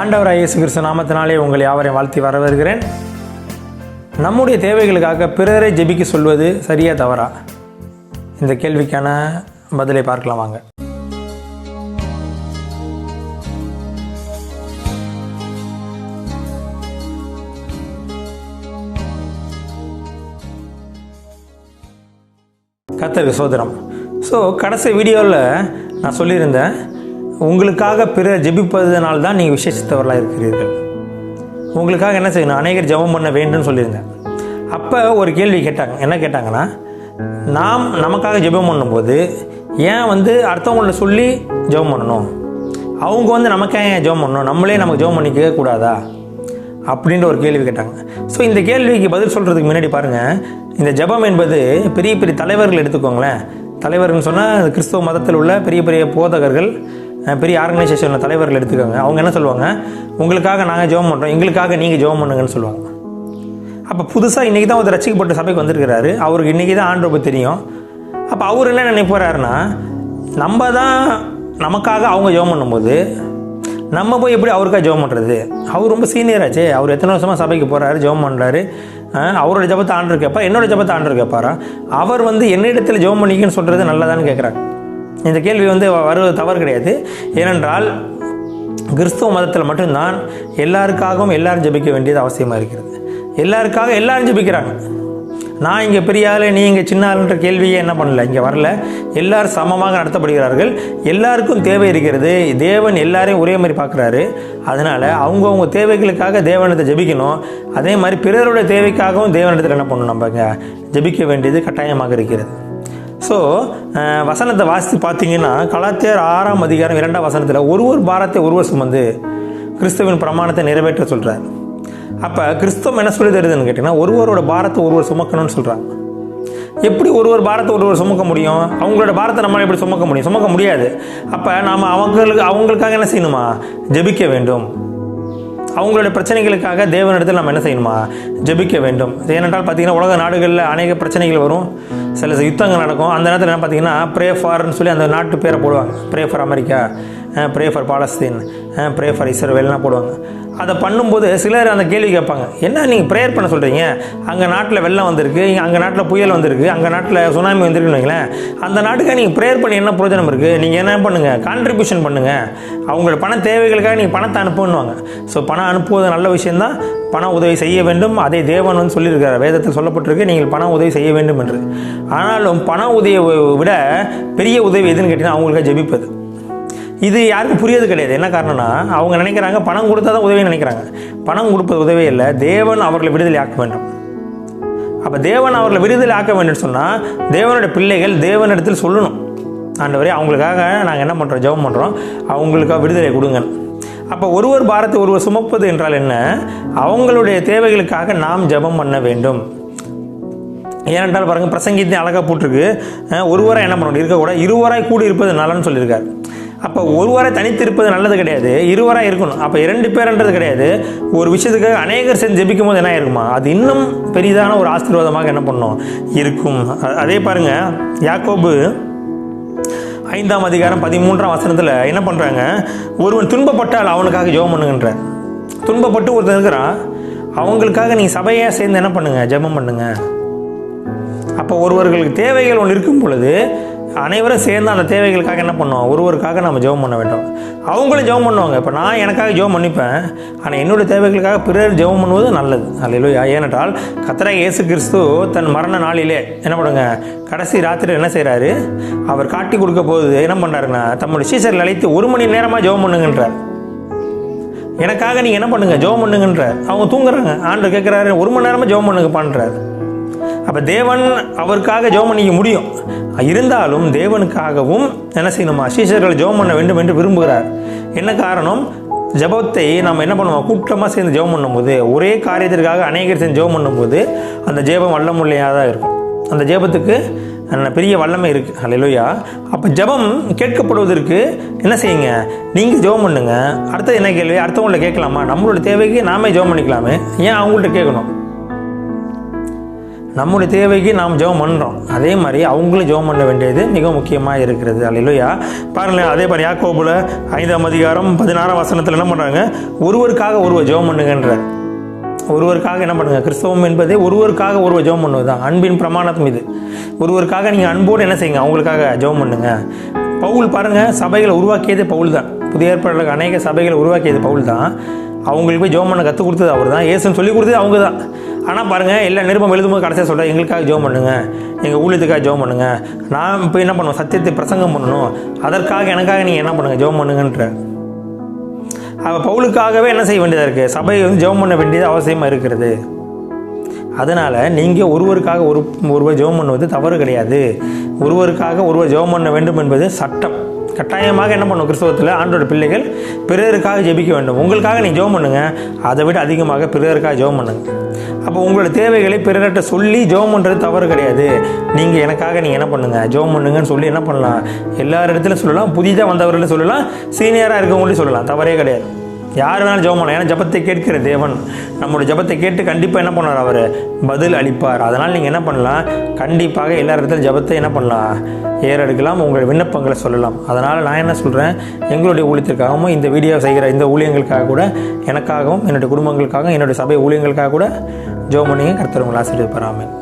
ஆண்டவர் இயேசு கிறிஸ்து நாமத்தினாலே உங்களை யாவரையும் வாழ்த்தி வரவேற்கிறேன். நம்முடைய தேவைகளுக்காக பிறரை ஜெபிக்க சொல்வது சரியா தவறா? இந்த கேள்விக்கான பதிலை பார்க்கலாம் வாங்க. கர்த்தருக்கு சோதரம் ஸோ கடைசி வீடியோவில் நான் சொல்லியிருந்தேன் உங்களுக்காக பிறர் ஜெபிப்பதனால் தான் நீங்கள் விசேஷித்தவர்களாக இருக்கிறீர்கள். உங்களுக்காக என்ன செய்யணும்? அநேகர் ஜெபம் பண்ண வேண்டும்னு சொல்லியிருந்தேன் அப்போ ஒரு கேள்வி கேட்டாங்க. என்ன கேட்டாங்கன்னா நாம் நமக்காக ஜெபம் பண்ணும்போது ஏன் வந்து அடுத்தவங்கள்ட்ட சொல்லி ஜெபம் பண்ணணும்? அவங்க வந்து நமக்காக ஏன் ஜெபம் பண்ணணும்? நம்மளே நமக்கு ஜெபம் பண்ணிக்க கூடாதா அப்படின்ற ஒரு கேள்வி கேட்டாங்க. ஸோ இந்த கேள்விக்கு பதில் சொல்கிறதுக்கு முன்னாடி பாருங்கள் இந்த ஜெபம் என்பது பெரிய பெரிய தலைவர்கள் எடுத்துக்கோங்களேன். தலைவர்கள்னு சொன்னால் கிறிஸ்தவ மதத்தில் உள்ள பெரிய பெரிய போதகர்கள் பெரிய ஆர்கனைசேஷனில் தலைவர்கள் எடுத்துக்கோங்க. அவங்க என்ன சொல்லுவாங்க? உங்களுக்காக நாங்கள் ஜெபம் பண்ணுறோம் எங்களுக்காக நீங்கள் ஜெபம் பண்ணுங்கன்னு சொல்லுவாங்க. அப்போ புதுசாக இன்றைக்கி தான் ஒரு ரசிக்கப்பட்ட சபைக்கு வந்திருக்கிறாரு. அவருக்கு இன்றைக்கி தான் ஆண்டோபு தெரியும். அப்போ அவர் என்ன நினைப்பாருன்னா நம்ம தான் நமக்காக அவங்க ஜெபம் பண்ணும்போது நம்ம போய் எப்படி அவருக்காக ஜெபம் பண்ணுறது அவர் ரொம்ப சீனியராச்சே அவர் எத்தனை வருஷமாக சபைக்கு போகிறாரு ஜெபம் பண்ணுறாரு அவரோட ஜபத்தை ஆண்டு கேட்பா என்னோட ஜபத்தை ஆண்டு கேட்பாரா? அவர் வந்து என்னிடத்தில் ஜெபம் பண்ணிக்கன்னு சொல்கிறது நல்லதான்னு கேட்குறாங்க இந்த கேள்வி வந்து வருவது தவறு கிடையாது. ஏனென்றால் கிறிஸ்துவ மதத்தில் மட்டும்தான் எல்லாருக்காகவும் எல்லாரும் ஜெபிக்க வேண்டியது அவசியமாக இருக்கிறது. எல்லாருக்காக எல்லாரும் ஜெபிக்கிறாங்க. நான் இங்கே பெரிய ஆளு நீ இங்கே சின்ன ஆளுன்ற கேள்வியே என்ன பண்ணல இங்கே வரல. எல்லாரும் சமமாக நடத்தப்படுகிறார்கள். எல்லாருக்கும் தேவை இருக்கிறது. தேவன் எல்லாரையும் ஒரே மாதிரி பார்க்குறாரு. அதனால் அவங்கவுங்க தேவைகளுக்காக தேவனத்தை ஜெபிக்கணும். அதே மாதிரி பிறருடைய தேவைக்காகவும் தேவனிடத்தில் என்ன பண்ணணும் இங்கே? ஜெபிக்க வேண்டியது கட்டாயமாக இருக்கிறது. ஸோ வசனத்தை வாசித்து பார்த்தீங்கன்னா கலாத்தியர் ஆறாம் அதிகாரம் இரண்டாம் வசனத்தில் ஒரு ஒரு பாரத்தை ஒருவர் சுமந்து கிறிஸ்துவின் பிரமாணத்தை நிறைவேற்ற சொல்கிறார் அப்போ கிறிஸ்தவம் என்ன சொல்லி தருதுன்னு கேட்டிங்கன்னா ஒருவரோட பாரத்தை ஒருவர் சுமக்கணும்னு சொல்கிறாங்க எப்படி ஒருவர் பாரத்தை ஒருவர் சுமக்க முடியும்? அவங்களோட பாரத்தை நம்மளால் எப்படி சுமக்க முடியும்? சுமக்க முடியாது. அப்போ நாம் அவங்களுக்கு அவங்களுக்காக என்ன செய்யணுமா? ஜெபிக்க வேண்டும். அவங்களுடைய பிரச்சனைகளுக்காக தேவனிடத்தில் நம்ம என்ன செய்யணுமா? ஜபிக்க வேண்டும். ஏனென்றால் பார்த்தீங்கன்னா உலக நாடுகளில் அநேக பிரச்சனைகள் வரும். சில யுத்தங்கள் நடக்கும். அந்த நேரத்தில் என்ன பார்த்தீங்கன்னா ப்ரே ஃபார்னு சொல்லி அந்த நாட்டு பேரை போடுவாங்க. Pray for America pray for Palestine pray for இஸ்ரேல்லாம் போடுவாங்க. அதை பண்ணும்போது சிலர் அந்த கேள்வி கேட்பாங்க. என்ன நீங்கள் ப்ரேயர் பண்ண சொல்கிறீங்க அங்கே நாட்டில் வெள்ளம் வந்திருக்கு அங்கே நாட்டில் புயல் வந்திருக்கு அங்கே நாட்டில் சுனாமி வந்திருக்குன்னு வைங்களேன். அந்த நாட்டுக்காக நீங்கள் ப்ரேயர் பண்ணி என்ன பிரயோஜனம் இருக்குது நீங்கள் என்ன பண்ணுங்கள் கான்ட்ரிபியூஷன் பண்ணுங்கள் அவங்களோட பண தேவைகளுக்காக நீங்கள் பணத்தை அனுப்புன்னுவாங்க. ஸோ பணம் அனுப்புவது நல்ல விஷயந்தான் பண உதவி செய்ய வேண்டும். அதை தேவன் வந்து சொல்லியிருக்கிறார். வேதத்தில் சொல்லப்பட்டிருக்கு நீங்கள் பண உதவி செய்ய வேண்டும் என்று. ஆனாலும் பண உதவியை விட பெரிய உதவி எதுன்னு கேட்டிங்கன்னா அவங்களுக்காக ஜெபிப்பது. இது யாருக்கும் புரியது கிடையாது. என்ன காரணம்னா அவங்க நினைக்கிறாங்க பணம் கொடுத்தா தான் உதவி நினைக்கிறாங்க. பணம் கொடுப்பது உதவியே இல்லை. தேவன் அவர்களை விடுதலை ஆக்க வேண்டும். அப்போ தேவன் அவர்களை விடுதலை ஆக்க வேண்டும் சொன்னால் தேவனுடைய பிள்ளைகள் தேவனிடத்தில் சொல்லணும். ஆண்டவரே அவங்களுக்காக நாங்கள் என்ன பண்ணுறோம் ஜெபம் பண்ணுறோம் அவங்களுக்காக விடுதலை கொடுங்க. அப்போ ஒருவர் பாரத்தை ஒருவர் சுமப்பது என்றால் என்ன? அவங்களுடைய தேவைகளுக்காக நாம் ஜெபம் பண்ண வேண்டும். ஏனென்றால் பாருங்கள் பிரசங்கத்தையும் அழகாக போட்டிருக்கு. ஒருவராக என்ன பண்ணணும்? இருக்கக்கூடாது. இருவராய் கூடி இருப்பது நலன்னு சொல்லியிருக்காரு. அப்போ ஒருவரை தனித்திருப்பது நல்லது கிடையாது இருவராக இருக்கணும். அப்போ இரண்டு பேர்ன்றது கிடையாது. ஒரு விஷயத்துக்காக அநேகர் சேர்ந்து ஜெபிக்கும் போது என்ன இருக்குமா அது இன்னும் பெரிதான ஒரு ஆசீர்வாதமாக என்ன பண்ணும்? இருக்கும். அதே பாருங்க யாக்கோபு ஐந்தாம் அதிகாரம் பதிமூன்றாம் வசனத்தில் என்ன பண்ணுறாங்க ஒருவன் துன்பப்பட்டால் அவனுக்காக ஜெபம் பண்ணுங்கன்ற துன்பப்பட்டு ஒருத்தன் இருக்கிறான் அவங்களுக்காக நீங்கள் சபையாக சேர்ந்து என்ன பண்ணுங்க? ஜெபம் பண்ணுங்க. அப்போ ஒருவர்களுக்கு தேவைகள் ஒன்று இருக்கும் பொழுது அனைவரும் சேர்ந்து அந்த தேவைகளுக்காக என்ன பண்ணுவோம்? ஒருவருக்காக நம்ம ஜெபம் பண்ண வேண்டும். அவங்களும் ஜெபம் பண்ணுவாங்க. இப்போ நான் எனக்காக ஜெபம் பண்ணிப்பேன். ஆனால் என்னுடைய தேவைகளுக்காக பிறர் ஜெபம் பண்ணுவது நல்லது. அல்லையா ஏனென்றால் கத்தரா இயேசு கிறிஸ்து தன் மரண நாளிலே என்ன பண்ணுங்க? கடைசி ராத்திரி என்ன செய்கிறாரு அவர் காட்டி கொடுக்க போகுது. என்ன பண்ணுறாருன்னா தம்முடைய சீசரில் அழைத்து ஒரு மணி நேரமாக ஜெபம் பண்ணுங்கன்றார். எனக்காக நீங்கள் என்ன பண்ணுங்க? ஜெபம் பண்ணுங்கன்ற அவங்க தூங்குறாங்க. ஆண்டு கேட்குறாரு ஒரு மணி நேரமாக ஜெபம் பண்ணுங்க பண்ணுறாரு அப்போ தேவன் அவருக்காக ஜெபம் பண்ணிக்க முடியும். இருந்தாலும் தேவனுக்காகவும் என்ன செய்யணுமா? சீஷர்கள் ஜெபம் பண்ண வேண்டும் என்று விரும்புகிறார். என்ன காரணம்? ஜெபத்தை நம்ம என்ன பண்ணுவோம்? கூட்டமாக சேர்ந்து ஜெபம் பண்ணும்போது ஒரே காரியத்திற்காக அநேகர் சேர்ந்து ஜெபம் பண்ணும்போது அந்த ஜெபம் வல்லமுள்ளையாக தான் இருக்கும். அந்த ஜெபத்துக்கு பெரிய வல்லமை இருக்குது அலையிலோயா அப்போ ஜெபம் கேட்கப்படுவதற்கு என்ன செய்யுங்க? நீங்கள் ஜெபம் பண்ணுங்க. அடுத்தது என்ன கேள்வி? அடுத்தவங்கள்ட்ட கேட்கலாமா? நம்மளோட தேவைக்கு நாமே ஜெபம் பண்ணிக்கலாமே. ஏன் அவங்கள்ட்ட கேட்கணும்? நம்முடைய தேவைக்கு நாம் ஜெபம் பண்ணுறோம் அதே மாதிரி அவங்களும் ஜெபம் பண்ண வேண்டியது மிக முக்கியமாக இருக்கிறது. அல்லையா பாருங்களேன் அதே மாதிரி யாக்கோபுல ஐந்தாம் அதிகாரம் பதினாறாம் வசனத்தில் என்ன பண்ணுறாங்க ஒருவருக்காக ஒருவர் ஜெபம் பண்ணுங்கன்ற ஒருவருக்காக என்ன பண்ணுங்கள் கிறிஸ்தவம் என்பதே ஒருவருக்காக ஒருவர் ஜெபம் பண்ணுவது தான் அன்பின் பிரமாணத்தும் இது. ஒருவருக்காக நீங்கள் அன்போடு என்ன செய்யுங்க? அவங்களுக்காக ஜெபம் பண்ணுங்கள் பவுல் பாருங்கள் சபைகளை உருவாக்கியதே பவுல் தான் புதிய ஏற்பாடுகளுக்கு அநேக சபைகளை உருவாக்கியது பவுல் தான் அவங்களுக்கு போய் ஜோம் பண்ண கற்றுக் கொடுத்தது அவர் தான் ஏசுன்னு சொல்லி கொடுத்தது அவங்க தான் ஆனால் பாருங்கள் எல்லா நிருபம் எழுதும்போது கடைசியாக சொல்கிறேன் எங்களுக்காக ஜோம் பண்ணுங்கள் எங்கள் ஊழியத்துக்காக ஜோம் பண்ணுங்கள் நான் இப்போ என்ன பண்ணுவேன்? சத்தியத்தை பிரசங்கம் பண்ணணும். அதற்காக எனக்காக நீங்கள் என்ன பண்ணுங்கள் ஜோம் பண்ணுங்கன்ற. அவ பவுலுக்காகவே என்ன செய்ய வேண்டியதாக இருக்குது சபையை வந்து ஜெபம் பண்ண வேண்டியது அவசியமாக இருக்கிறது. அதனால் நீங்கள் ஒருவருக்காக ஒரு ஒருவர் ஜெபம் பண்ணுவது தவறு கிடையாது. ஒருவருக்காக ஒருவர் ஜெபம் பண்ண வேண்டும் என்பது சட்டம். கட்டாயமாக என்ன பண்ணும்? கிறிஸ்தவத்தில் ஆண்டோட பிள்ளைகள் பிறருக்காக ஜெபிக்க வேண்டும். உங்களுக்காக நீங்கள் ஜெபம் பண்ணுங்க. அதை விட அதிகமாக பிறருக்காக ஜெபம் பண்ணுங்க. அப்போ உங்களோட தேவைகளை பிறர்கிட்ட சொல்லி ஜெபம் பண்ணுறது தவறு கிடையாது. நீங்கள் எனக்காக நீங்கள் என்ன பண்ணுங்கள் ஜெபம் பண்ணுங்கன்னு சொல்லி என்ன பண்ணலாம்? எல்லார் இடத்துலையும் சொல்லலாம். புதிதாக வந்தவர்கள சொல்லலாம். சீனியராக இருக்கவங்களையும் சொல்லலாம். தவறே கிடையாது. யார் வேணாலும் ஜெபம் பண்ணலாம். ஏன்னா ஜபத்தை கேட்கிற தேவன் நம்மளோட ஜபத்தை கேட்டு கண்டிப்பாக என்ன பண்ணார் அவர் பதில் அளிப்பார். அதனால் நீங்கள் என்ன பண்ணலாம்? கண்டிப்பாக எல்லா இடத்துலையும் ஜபத்தை என்ன பண்ணலாம்? ஏறெடுக்கலாம். உங்கள் விண்ணப்பங்களை சொல்லலாம். அதனால் நான் என்ன சொல்கிறேன் எங்களுடைய ஊழியத்திற்காகவும் இந்த வீடியோ செய்கிற இந்த ஊழியங்களுக்காக கூட எனக்காகவும் என்னுடைய குடும்பங்களுக்காகவும் என்னுடைய சபை ஊழியங்களுக்காக கூட ஜெபம் பண்ணிங்க. ஆசிரியர் உங்களை